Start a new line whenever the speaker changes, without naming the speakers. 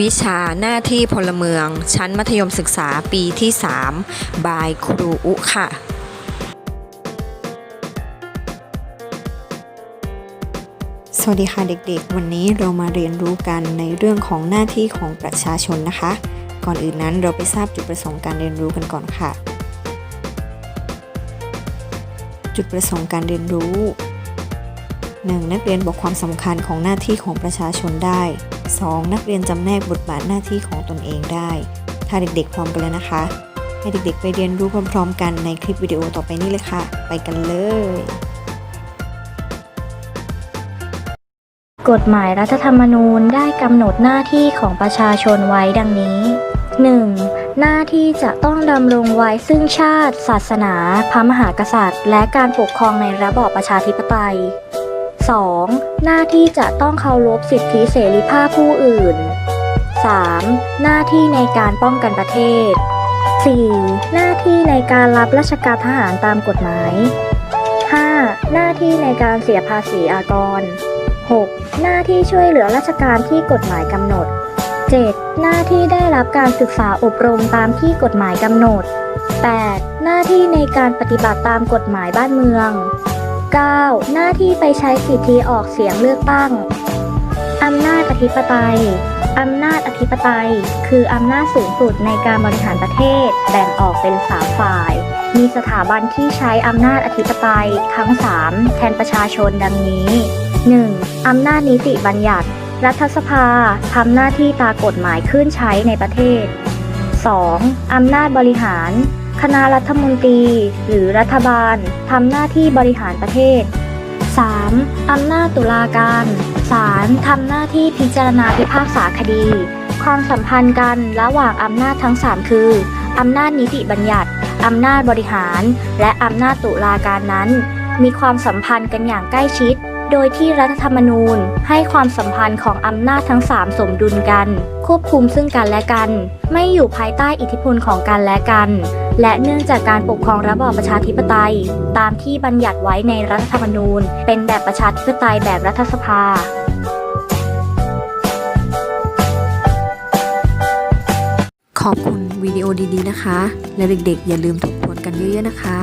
วิชาหน้าที่พลเมือง ชั้นมัธยมศึกษาปีที่ 3 บายครูอุค่ะ สวัสดีค่ะเด็กๆ วันนี้เรามาเรียนรู้กันในเรื่องของหน้าที่ของประชาชนนะคะ ก่อนอื่นนั้นเราไปทราบจุดประสงค์การเรียนรู้กันก่อนค่ะ จุดประสงค์การเรียนรู้ 1. นักเรียนบอกความสำคัญของหน้าที่ของประชาชนได้ 2. นักเรียนจำแนกบทบาทหน้าที่ของตนเองได้ ถ้าเด็กๆพร้อมกันแล้วนะคะ ให้เด็กๆไปเรียนรู้พร้อม ๆ กันในคลิปวิดีโอต่อไปนี้เลยค่ะ ไปกันเลย
กฎหมายรัฐธรรมนูญได้กำหนดหน้าที่ของประชาชนไว้ดังนี้ 1. หน้าที่จะต้องดำรงไว้ซึ่งชาติ ศาสนา พระมหากษัตริย์ และการปกครองในระบอบประชาธิปไตย 2. หน้าที่จะต้องเคารพสิทธิเสรีภาพผู้อื่น 3. หน้าที่ในการป้องกันประเทศ 4. หน้าที่ในการรับราชการทหารตามกฎหมาย 5. หน้าที่ในการเสียภาษีอากร 6. หน้าที่ช่วยเหลือราชการที่กฎหมายกำหนด 7. หน้าที่ได้รับการศึกษาอบรมตามที่กฎหมายกำหนด 8. หน้าที่ในการปฏิบัติตามกฎหมายบ้านเมือง 9. หน้าที่ไปใช้สิทธิออกเสียงเลือกตั้ง อำนาจอธิปไตย อำนาจอธิปไตย คืออำนาจสูงสุดในการบริหารประเทศ แบ่งออกเป็น3ฝ่าย มีสถาบันที่ใช้อำนาจอธิปไตยทั้ง 3 แทนประชาชนดังนี้ 1. อำนาจนิติบัญญัติ รัฐสภาทำหน้าที่ตามกฎหมายขึ้นใช้ในประเทศ 2. อำนาจบริหาร คณะรัฐมนตรี หรือรัฐบาลทำหน้าที่บริหารประเทศ 3. อำนาจตุลาการศาลทำหน้าที่พิจารณาพิพากษาคดี ความสัมพันธ์กันระหว่างอำนาจทั้ง 3 คือ อำนาจนิติบัญญัติ อำนาจบริหาร และอำนาจตุลาการนั้น มีความสัมพันธ์กันอย่างใกล้ชิด โดยที่รัฐธรรมนูญให้ความสัมพันธ์ของอำนาจทั้ง 3 สมดุลกัน ควบคุมซึ่งกันและกัน ไม่อยู่ภายใต้อิทธิพลของกันและกัน และเนื่องจากการปกครองระบอบประชาธิปไตย ตามที่บัญญัติไว้ในรัฐธรรมนูญ เป็นแบบประชาธิปไตยแบบรัฐสภา
ขอบคุณวิดีโอดีๆนะคะ และเด็กๆ อย่าลืมทบทวนกันเยอะๆนะคะ